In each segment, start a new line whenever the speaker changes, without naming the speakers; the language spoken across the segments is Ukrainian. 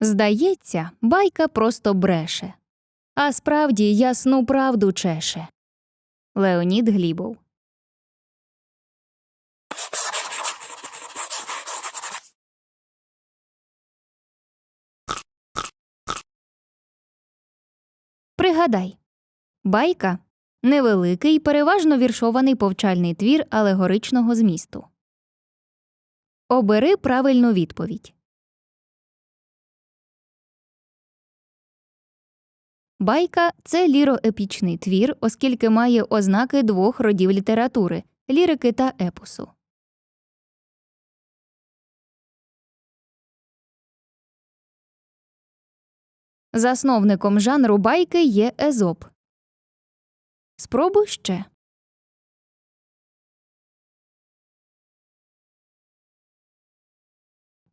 Здається, байка просто бреше, а справді ясну правду чеше. Леонід Глібов. Пригадай, байка невеликий, переважно віршований повчальний твір алегоричного змісту. Обери правильну відповідь. Байка це ліроепічний твір, оскільки має ознаки двох родів літератури лірики та епосу. Засновником жанру байки є Езоп. Спробуй ще.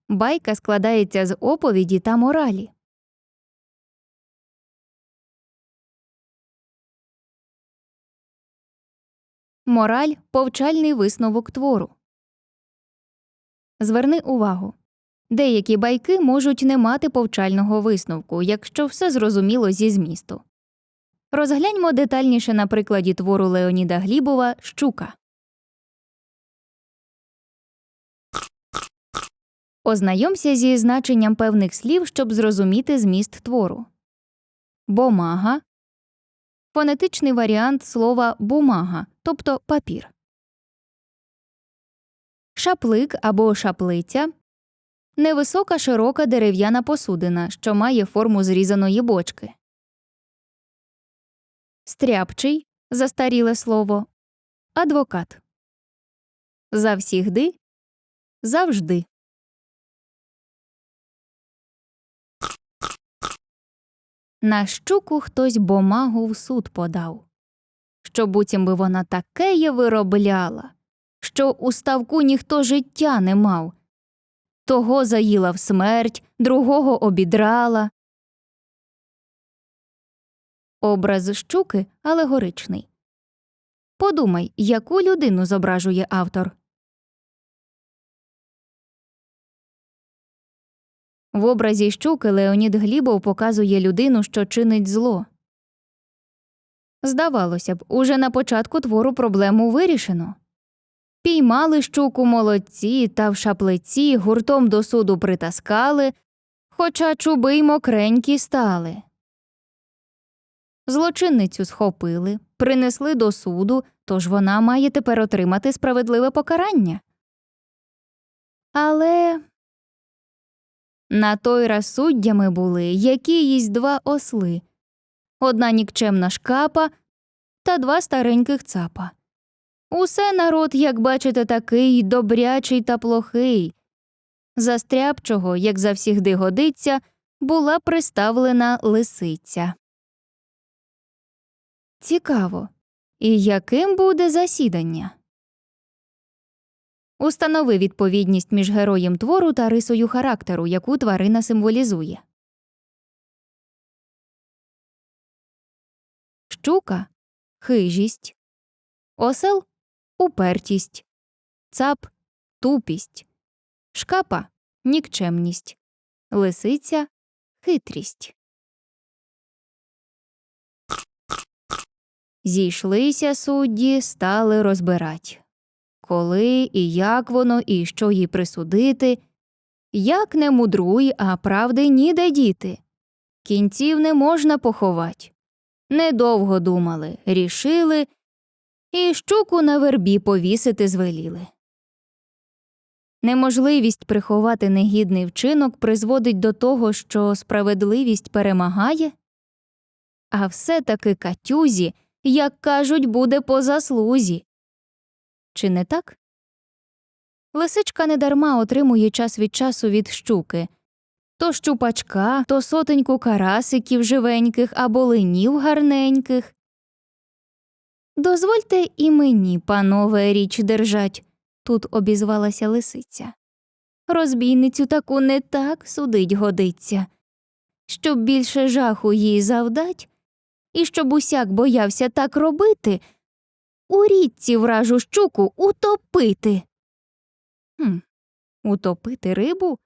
Байка складається з оповіді та моралі. Мораль повчальний висновок твору. Зверни увагу. Деякі байки можуть не мати повчального висновку, якщо все зрозуміло зі змісту. Розгляньмо детальніше на прикладі твору Леоніда Глібова Щука. Ознайомся зі значенням певних слів, щоб зрозуміти зміст твору. Бомага фонетичний варіант слова бумага, тобто папір. Шаплик або шаплиця невисока широка дерев'яна посудина, що має форму зрізаної бочки. Стряпчий застаріле слово. Адвокат. Завсігди. Завжди. На щуку хтось бумагу в суд подав, що буцім би вона такеє виробляла, що у ставку ніхто життя не мав. Того заїла в смерть, другого обідрала. Образ щуки алегоричний. Подумай, яку людину зображує автор. В образі щуки Леонід Глібов показує людину, що чинить зло. Здавалося б, уже на початку твору проблему вирішено. Піймали щуку молодці та в шаплиці гуртом до суду притаскали, хоча чуби й мокренькі стали. Злочинницю схопили, принесли до суду, тож вона має тепер отримати справедливе покарання. Але на той раз суддями були якіїсь два осли одна нікчемна шкапа та два стареньких цапа. Усе народ, як бачите, такий добрячий та плохий. Застрябчого, як завсігди годиться, була приставлена лисиця. Цікаво. І яким буде засідання? Установи відповідність між героєм твору та рисою характеру, яку тварина символізує. Щука хижість, осел упертість, цап тупість, шкапа нікчемність, лисиця хитрість. Зійшлися судді, стали розбирать коли і як воно, і що їй присудити. Як не мудруй, а правди ніде діти. Кінців не можна поховать. Недовго думали, рішили, і щуку на вербі повісити звеліли. Неможливість приховати негідний вчинок призводить до того, що справедливість перемагає, а все таки катюзі, як кажуть, буде по заслузі. Чи не так? Лисичка недарма отримує час від часу від щуки то щупачка, то сотеньку карасиків живеньких або линів гарненьких. Дозвольте і мені, панове, річ держать, тут обізвалася лисиця. Розбійницю таку не так судить годиться, щоб більше жаху їй завдать, і щоб усяк боявся так робити, у річці вражу щуку утопити. Хм, Утопити рибу?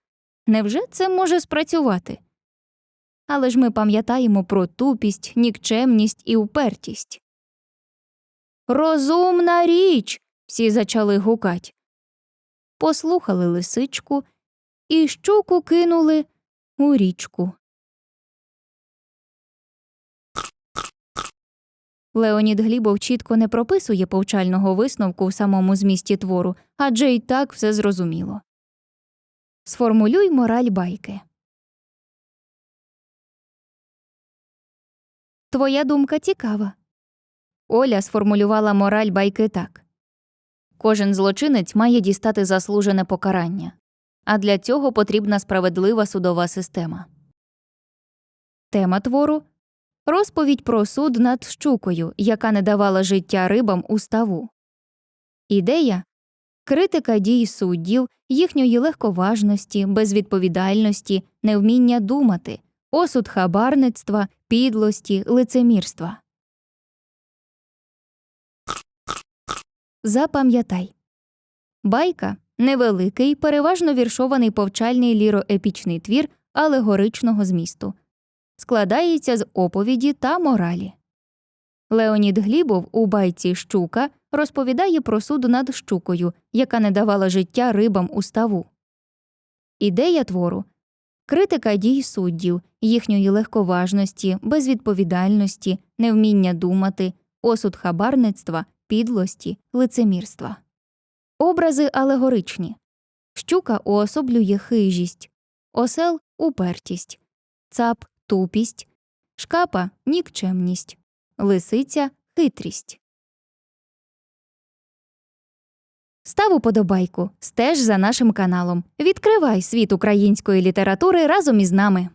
Невже це може спрацювати? але ж ми пам'ятаємо про тупість, нікчемність і упертість. Розумна річ. всі зачали гукать. Послухали лисичку і щуку кинули у річку. Леонід Глібов чітко не прописує повчального висновку в самому змісті твору, адже й так все зрозуміло. Сформулюй мораль байки. Твоя думка цікава. Оля сформулювала мораль байки так Кожен злочинець має дістати заслужене покарання, а для цього потрібна справедлива судова система. Тема твору розповідь про суд над щукою, яка не давала життя рибам у ставу. Ідея критика дій суддів, їхньої легковажності, безвідповідальності, невміння думати, осуд хабарництва, підлості, лицемірства. Запам'ятай Байка невеликий, переважно віршований повчальний ліроепічний твір алегоричного змісту. Складається з оповіді та моралі. Леонід Глібов у байці Щука розповідає про суд над щукою, яка не давала життя рибам у ставу. Ідея твору критика дій суддів, їхньої легковажності, безвідповідальності, невміння думати, осуд хабарництва, підлості, лицемірства. Образи алегоричні. Щука уособлює хижість, осел упертість, цап тупість, шкапа нікчемність, лисиця хитрість. Став уподобайку, стеж за нашим каналом. Відкривай світ української літератури разом із нами.